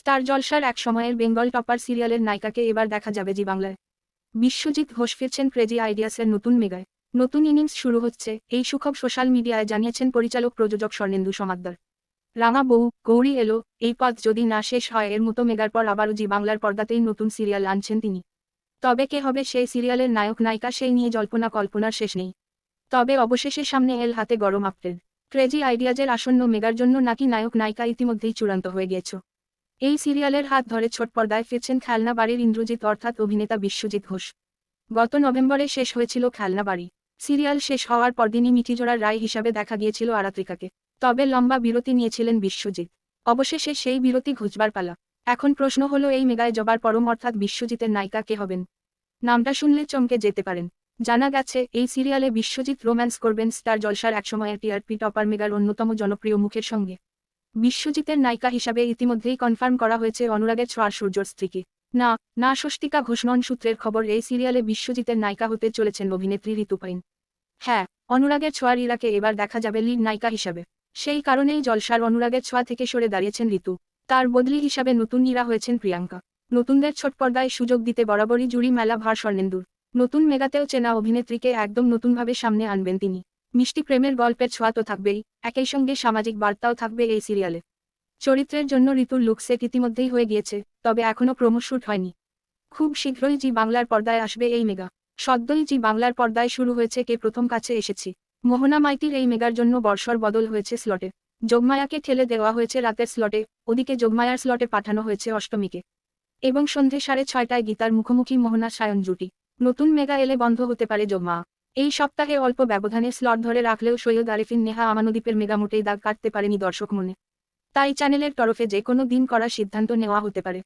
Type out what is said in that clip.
Star জলসার এক সময়ের বেঙ্গল টপার সিরিয়ালের নায়িকাকে এবার দেখা যাবে জি বাংলায়। বিশ্বজিৎ ঘোষ ফিরছেন ক্রেজি আইডিয়াসের নতুন মেগায়। নতুন ইনিংস শুরু হচ্ছে, এই সুখব সোশ্যাল মিডিয়ায় জানিয়েছেন পরিচালক প্রযোজক স্বর্ণেন্দু সমাদ্দার। রাঙা বউ, গৌরী এলো, এই পথ যদি না শেষ হয়, এর মতো মেগার পর আবারও জি বাংলার পর্দাতেই নতুন সিরিয়াল আনছেন তিনি। তবে কে হবে সেই সিরিয়ালের নায়ক নায়িকা সেই নিয়ে জল্পনা কল্পনার শেষ নেই। তবে অবশেষে সামনে এল হাতে গরম আপডেট ক্রেজি আইডিয়াজের আসন্ন মেগার জন্য নাকি নায়ক নায়িকা ইতিমধ্যেই চূড়ান্ত হয়ে গিয়েছে। এই সিরিয়ালের হাত ধরে ছোট পর্দায় ফিরছেন খেলনা বাড়ির ইন্দ্রজিৎ অর্থাৎ অভিনেতা বিশ্বজিৎ ঘোষ। গত নভেম্বরে শেষ হয়েছিল খেলনা বাড়ি। সিরিয়াল শেষ হওয়ার পরদিনই মিঠিজোড়ার রায় হিসাবে দেখা গিয়েছিল আরাত্রিকাকে। তবে লম্বা বিরতি নিয়েছিলেন বিশ্বজিৎ। অবশেষে সেই বিরতি ঘুচবার পালা। এখন প্রশ্ন হলো এই মেগায় জবার পরম অর্থাৎ বিশ্বজিতের নায়িকা কে হবেন? নামটা শুনলে চমকে যেতে পারেন। জানা গেছে, এই সিরিয়ালে বিশ্বজিৎ রোম্যান্স করবেন স্টার জলসার একসময়ের টিআরপি টপার মেগার অন্যতম জনপ্রিয় মুখের সঙ্গে। বিশ্বজিতের নায়িকা হিসাবে ইতিমধ্যেই কনফার্ম করা হয়েছে অনুরাগের ছোঁয়ার সূর্যর স্ত্রীকে। না না, স্বস্তিকা ঘোষণন সূত্রের খবর এই সিরিয়ালে বিশ্বজিতের নায়িকা হতে চলেছেন অভিনেত্রী ঋতুপাইন হ্যাঁ অনুরাগের ছোঁয়ার ইরাকে এবার দেখা যাবে লিড নায়িকা হিসাবে। সেই কারণেই জলসার অনুরাগের ছোঁয়া থেকে সরে দাঁড়িয়েছেন ঋতু। তার বদলি হিসাবে নতুন নীরা হয়েছেন প্রিয়াঙ্কা। নতুনদের ছোট পর্দায় সুযোগ দিতে বরাবরই জুড়ি মেলা ভার স্বর্ণেন্দুর। নতুন মেগাতেও চেনা অভিনেত্রীকে একদম নতুনভাবে সামনে আনবেন তিনি। মিষ্টি প্রেমের গল্পের ছোঁয়া তো থাকবেই, একই সঙ্গে সামাজিক বার্তাও থাকবে এই সিরিয়ালে চরিত্রের জন্য ঋতুর লুক সেট ইতিমধ্যেই হয়ে গিয়েছে, তবে এখনও প্রমোশুট হয়নি। খুব শীঘ্রই জি বাংলার পর্দায় আসবে এই মেগা। সদ্যই জি বাংলার পর্দায় শুরু হয়েছে কে প্রথম কাছে এসেছি। মোহনা মাইতির এই মেগার জন্য বর্ষর বদল হয়েছে স্লটে যোগমায়াকে ঠেলে দেওয়া হয়েছে রাতের স্লটে ওদিকে যোগমায়ার স্লটে পাঠানো হয়েছে অষ্টমীকে। এবং সন্ধে সাড়ে ছয়টায় গীতার মুখোমুখি মোহনা সায়ন জুটি। নতুন মেগা এলে বন্ধ হতে পারে যোগমা এই সপ্তাহে অল্প ব্যবধানে স্লট ধরে রাখলেও সৈয়দ আরিফিন নেহা আমানুদ্বীপের মেগামোটেই দাগ কাটতে পারেনি দর্শক মনে। তাই চ্যানেলের তরফে যে কোনো দিন করার সিদ্ধান্ত নেওয়া হতে পারে।